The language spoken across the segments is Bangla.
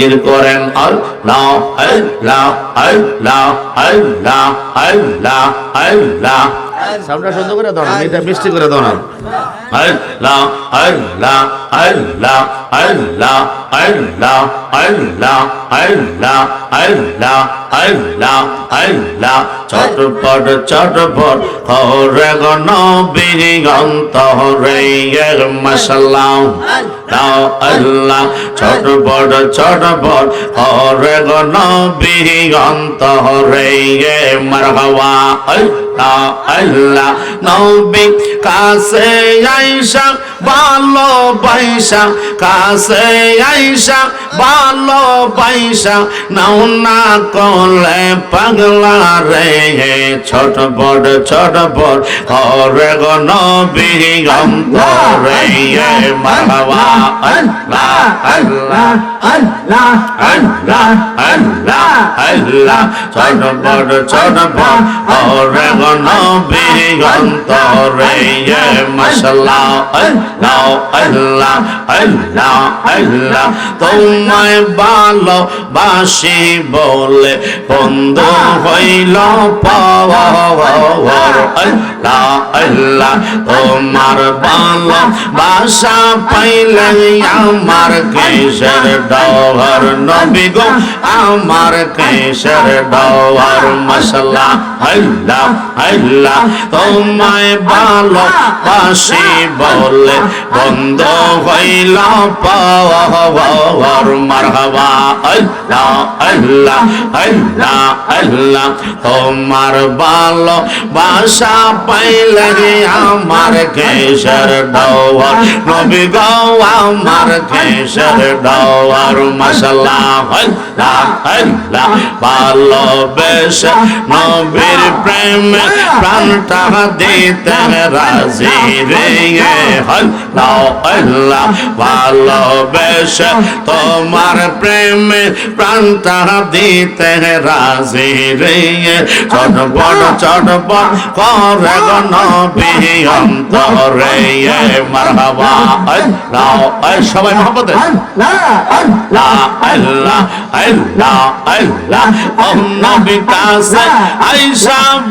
জিকির করেন আল্লাহ আল্লাহ আল্লাহ আল্লাহ আল্লাহ আল্লাহ সাউন্ডটা সুন্দর করে দাও না এটা মিষ্টি করে দাও না আল্লাহ আল্লাহ আল্লাহ আল্লাহ আল্লাহ আল্লাহ আল্লাহ আল্লাহ আল্লাহ আল্লাহ চটপট চটপট, হরে গণ বিগন্ত রে মশাল্লাহ। আল্লাহ চটপট চটপট, হরে গণ বিগন্ত রে মারহাওয়া আল্লাহ আল্লাহ নবী, কাছে আইসা ভালো বাইসা কাছে আইসা ভালো বাইসা নাও না কলে পাগলা রে ছোট বড় ছোট বড়, হরে গো নবী গন্ত রে মারহাওয়া আল্লাহ আল্লাহ আল্লাহ আল্লাহ আল্লাহ আল্লাহ, ছোট বড় ছোট বড় ওরে গনবী গন্তরে মশলা আল্লাহ আল্লাহ আল্লাহ আল্লাহ, তোমায় ভালো বাসি বলে বন্ধু হইল আল্লাহ আল্লাহ, তোমার ভালো বাসা পাইলে আমার কেশর ডর নবী গো, আমার কেশর ডর মশলা আল্লাহ আল্লাহ, তোমায় ভালো বাসি বলে বন্ধ হইল পাওয়ার। মারহাবা আল্লাহ আল্লাহ আল্লাহ আল্লাহ তোমার ভালো বাসা পাইলে আমার কেশর ডর নবী গো আমার কেশর ডর মশলা আল্লাহ আল্লাহ, ভালোবেসে নবীর প্রেম প্রাণটা দিতে রাজি রে, আল্লাহ আল্লাহ, ভালোবেসে তোমার প্রেম প্রাণটা দিতে রাজি রে। ছোট বড় করে নবী অন্তরে। মারহাবা আল্লাহ সবাই মহব্বতে। আল্লাহ আল্লাহ আল্লাহ আল্লাহ ও নবী কাছে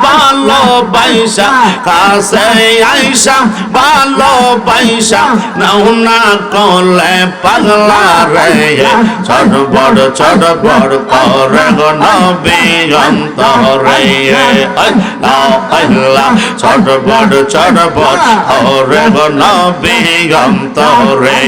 ভালো বাইসা কাছে আইসা ভালো বাইসা নাও না কলে পাগলা রে। ছোট বড় ছোট বড় করে নবী অন্তরে। আল্লাহ আল্লাহ ছোট বড় ছোট বড় করে নবী অন্তরে।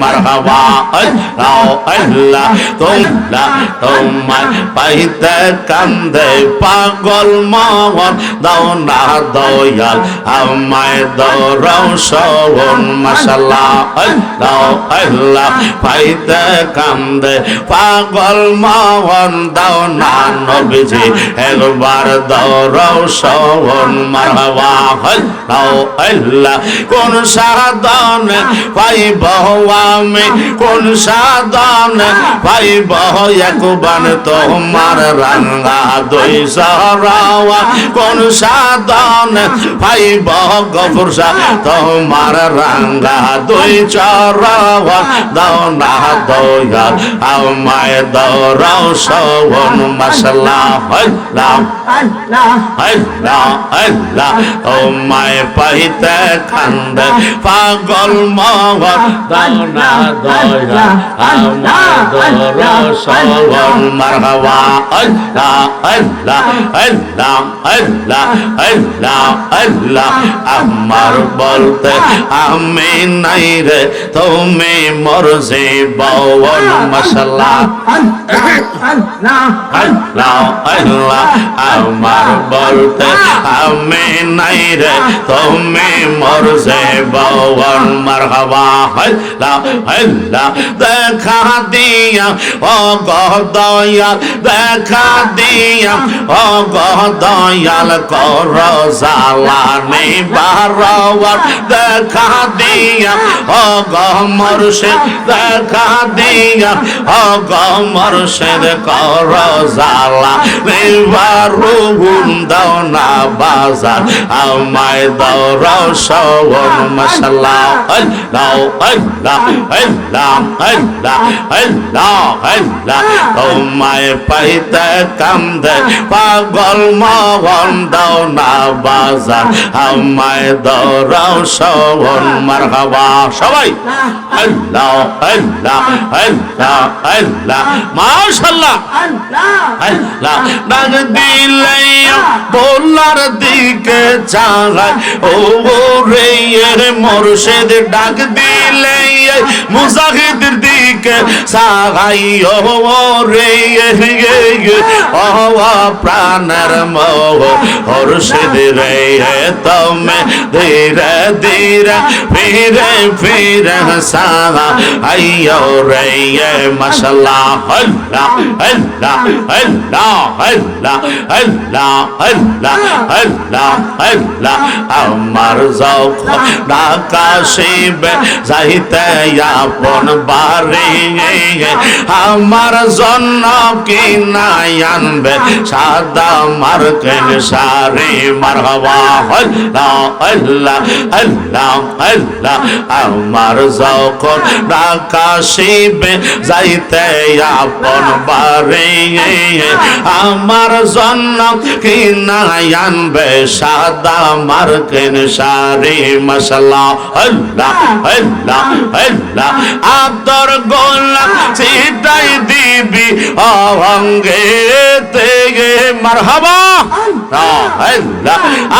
মারহাবা, আল্লাহ আল্লাহ, তোমরা তোমার পাইতে কান্দে পাগল মহন। দাও না দয়াল, আমায় দরও সবন মশাল্লাহ, আল্লাহ আল্লাহ পাইতে কান্দে পাগল মহন দাও না নবীজি, একবার দরও সবন মারহাবা। আল্লাহ আল্লাহ কোন সাধন পাইব আমি, কোন সাধন পাইব একবান তোমার রাঙ্গা দই সরাওয়া কোন সাধন পাইব গফুর তোমার রাঙ্গা দই চরাওয়া। দাও না গা আমায় দৌড়াও শ্রবণ মশলা হল্লা হল্লা হল্লা ও মায় পাহিতে কান্দ, পাগল মহর দানা দয়া আমায় দৌড়াও শ্রবণ মারহাবা, হল্লা হল্লা হল্লা হল্লা হল্লা হল্লা, আমার বলতে আমি নাই রে, তুমি মরজে বাবা মশলা আল্লাহ আল্লাহ আল্লাহ আমার বলতে আমি নাই রে তুমি মোর সে বওয়ান মারহাবা আল্লাহ আল্লাহ দেখা দিয়া ও গদয়াল দেখা দিয়া ও গদয়াল কর জালানি বারওয়ার দেখা দিয়া ও গো মুর্শিদ দেখা দিয়া দিয়া দাও না বাজার আমায় দাও রসবন মশলা। আল্লাহ পাগল সবাই আল্লাহ আল্লাহ আল্লাহ আল্লাহ মাশাআল্লাহ আল্লাহ ডাক দিলে বলার দিকে চাগায় ও রে মোরশেদ ডাক দিলে মুজাহিদের দিকে সাগাই ও রে ও প্রাণের মোহ হর্ষিদ রে তুমি ধীরে ধীরে ফিরে ফিরে সাগা আইয়ো রে মাশাল্লাহ আল্লাহ আল্লাহ আল্লাহ আল্লাহ আল্লাহ আল্লাহ আল্লাহ আল্লাহ। আমার যখন ঢাকা শিবে যাইতে আপন বাড়ি আমার জন্য কি নাই আনবে, সাদা মার্কেন সারি মারহাবা। আল্লাহ আল্লাহ আমার যখন ঢাকা শিবে যাইতে আপন বাড়ি আমার জন্য কি নাই আনবে সাদা মার্কেন সারি মশলা আল্লাহ আল্লাহ আল্লাহ আদর গোলাম সিটাই দিবি অঙ্গে তেগে মারহাবা। আল্লাহ।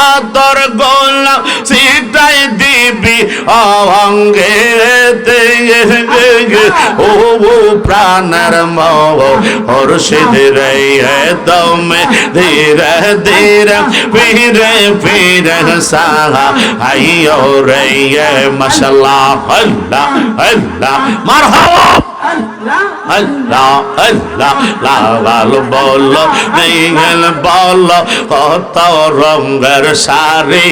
আদর গোলাম সিটাই দিবি অঙ্গে ও প্রাণের মো হর্ষিদ রে দমে ধীরে ধীরে ফিরে ফিরে সাহা আইয়ো রে মশলা আল্লাহ আল্লাহ মারহাবা আল্লাহ। আল্লাহ লাগাল বল নেগেল বল, কত রঙের শাড়ি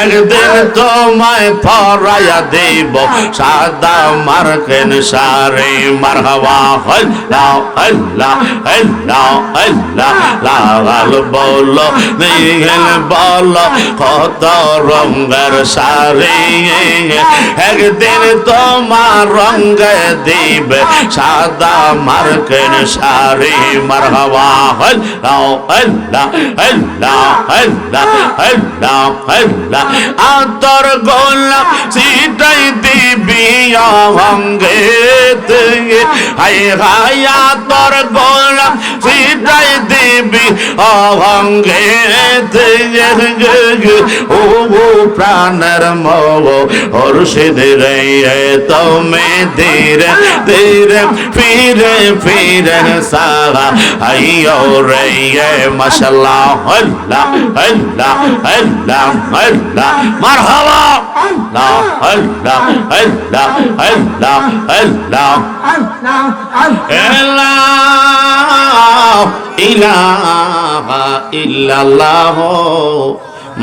একদিন তোমায় ফরাইয়া দেব, সাদা মার্কেন শাড়ি। মারহাবা, আল্লাহ আল্লাহ আল্লাহ আল্লাহ লাগাল বল নেগেল বল, কত রঙের শাড়ি একদিন তোমার রঙে দিবে সাদা মার্কেন শাড়ি, মারহাবা আল্লাহ আল্লাহ আল্লাহ আল্লাহ আল্লাহ আল্লাহ আতর গোলাপ সিটাই দিবি অঙ্গে হাই হাই আতর গোলাপ সিটাই দিবি অঙ্গে ও ও প্রাণের মো হর্ষিদ রে তুমি ধীরে ধীরে ফিরে ফিরে সারা আইয়ো রে মশলা আল্লাহ আল্লাহ আল্লাহ আল্লাহ মারহাবা আল্লাহ আল্লাহ আল্লাহ আল্লাহ আল্লাহ ইলাহা ইলাহা ইল্লাল্লাহ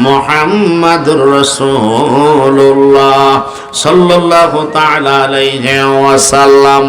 মোহাম্মদুর রসুল্লাহ সাল্লাল্লাহু তাআলা আলাইহি ওয়াসাল্লাম।